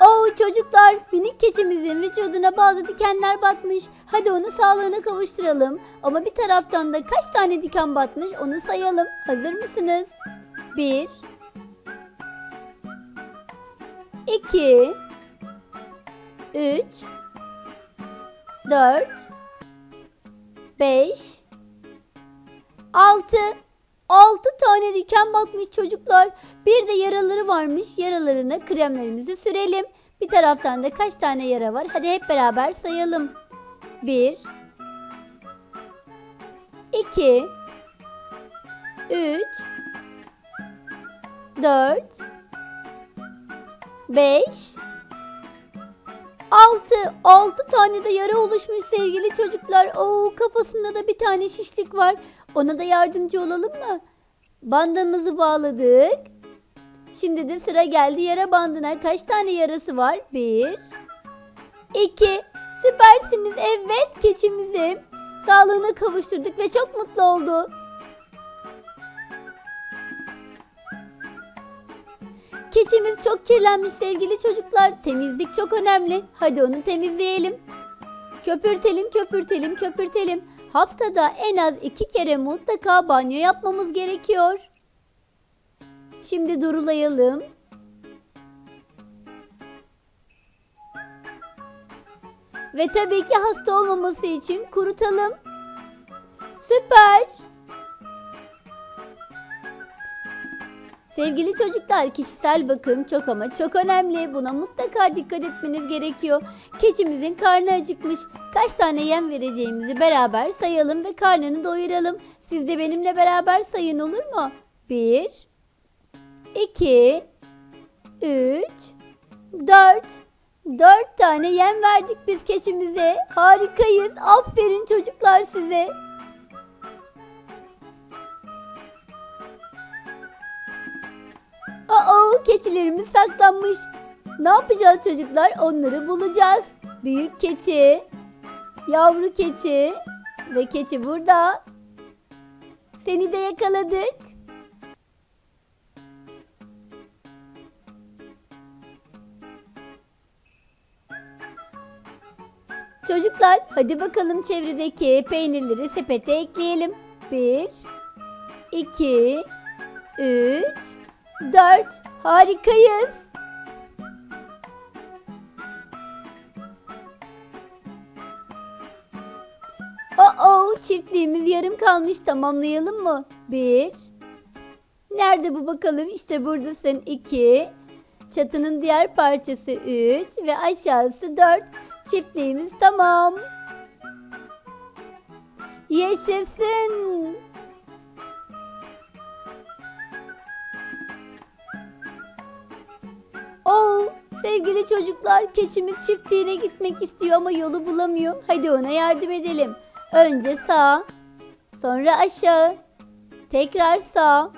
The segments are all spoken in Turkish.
Oo çocuklar minik keçimizin vücuduna bazı dikenler batmış. Hadi onu sağlığına kavuşturalım. Ama bir taraftan da kaç tane diken batmış onu sayalım. Hazır mısınız? 1 2 3 4 5 6 6 tane diken batmış çocuklar. Bir de yaraları varmış. Yaralarına kremlerimizi sürelim. Bir taraftan da kaç tane yara var? Hadi hep beraber sayalım. 1 2 3 4 5 6 6 tane de yara oluşmuş sevgili çocuklar. Oo kafasında da bir tane şişlik var. Ona da yardımcı olalım mı? Bandımızı bağladık. Şimdi de sıra geldi yara bandına. Kaç tane yarası var? 1 2 Süpersiniz. Evet keçimizi sağlığına kavuşturduk ve çok mutlu oldu. Keçimiz çok kirlenmiş sevgili çocuklar. Temizlik çok önemli. Hadi onu temizleyelim. Köpürtelim, köpürtelim, köpürtelim. Haftada en az iki kere mutlaka banyo yapmamız gerekiyor. Şimdi durulayalım. Ve tabii ki hasta olmaması için kurutalım. Süper. Sevgili çocuklar kişisel bakım çok ama çok önemli. Buna mutlaka dikkat etmeniz gerekiyor. Keçimizin karnı acıkmış. Kaç tane yem vereceğimizi beraber sayalım ve karnını doyuralım. Siz de benimle beraber sayın olur mu? 1 2 3 4 4 tane yem verdik biz keçimize. Harikayız. Aferin çocuklar size. Keçilerimiz saklanmış. Ne yapacağız çocuklar? Onları bulacağız. Büyük keçi, yavru keçi ve keçi burada. Seni de yakaladık. Çocuklar hadi bakalım çevredeki peynirleri sepete ekleyelim. 1 2 3 4 Harikayız. Oo, çiftliğimiz yarım kalmış. Tamamlayalım mı? 1 Nerede bu bakalım? İşte buradasın. 2 Çatının diğer parçası 3 ve aşağısı 4. Çiftliğimiz tamam. Yaşasın. Sevgili çocuklar, keçimiz çiftliğine gitmek istiyor ama yolu bulamıyor. Hadi ona yardım edelim. Önce sağ, sonra aşağı, tekrar sağ,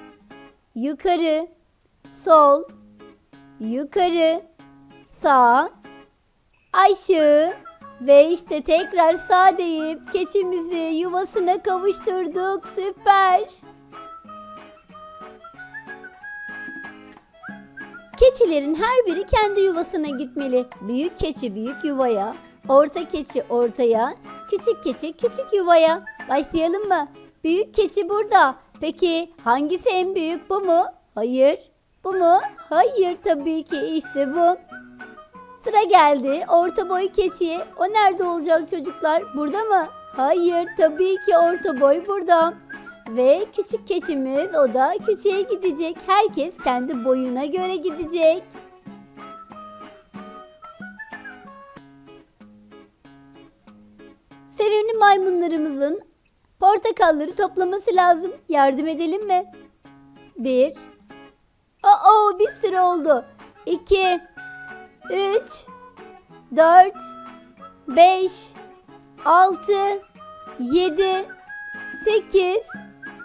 yukarı, sol, yukarı, sağ, aşağı ve işte tekrar sağ deyip keçimizi yuvasına kavuşturduk. Süper. Keçilerin her biri kendi yuvasına gitmeli. Büyük keçi büyük yuvaya, orta keçi ortaya, küçük keçi küçük yuvaya. Başlayalım mı? Büyük keçi burada. Peki hangisi en büyük bu mu? Hayır. Bu mu? Hayır tabii ki işte bu. Sıra geldi orta boy keçiye. O nerede olacak çocuklar? Burada mı? Hayır tabii ki orta boy burada. Ve küçük keçimiz o da küçüğe gidecek. Herkes kendi boyuna göre gidecek. Sevimli maymunlarımızın portakalları toplaması lazım. Yardım edelim mi? Bir. Aa, bir sürü oldu. İki. Üç. Dört. Beş. Altı. Yedi. 8,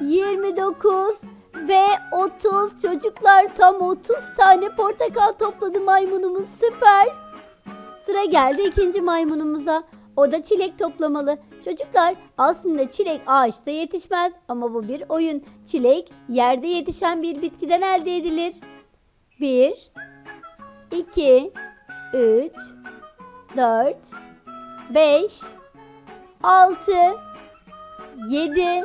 29 ve 30 çocuklar tam 30 tane portakal topladı maymunumuz süper. Sıra geldi ikinci maymunumuza. O da çilek toplamalı. Çocuklar aslında çilek ağaçta yetişmez ama bu bir oyun. Çilek yerde yetişen bir bitkiden elde edilir. 1 2 3 4 5 6 7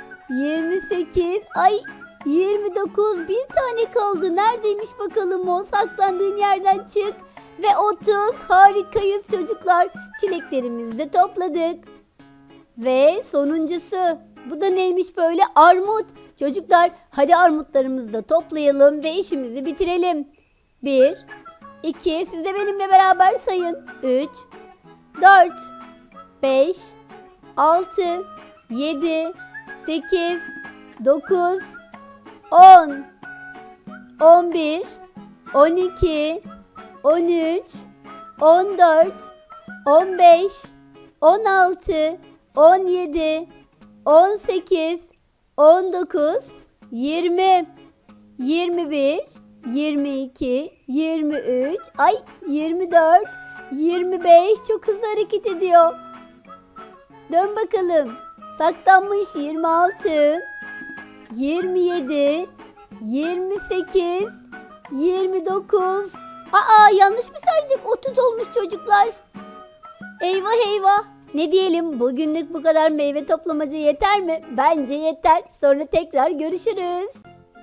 28 ay 29 bir tane kaldı. Neredeymiş bakalım o? Saklandığın yerden çık. Ve 30 harikayız çocuklar. Çileklerimizi de topladık. Ve sonuncusu. Bu da neymiş böyle? Armut. Çocuklar hadi armutlarımızı da toplayalım ve işimizi bitirelim. 1 2 siz de benimle beraber sayın. 3 4 5 6 7 8 9 10 11 12 13 14 15 16 17 18 19 20 21 22 23 ay 24 25 çok hızlı hareket ediyor. Dön bakalım. Saklanmış 26 27 28 29 Aa yanlış mı saydık? 30 olmuş çocuklar. Eyvah eyvah. Ne diyelim bugünlük bu kadar meyve toplamacı yeter mi? Bence yeter. Sonra tekrar görüşürüz.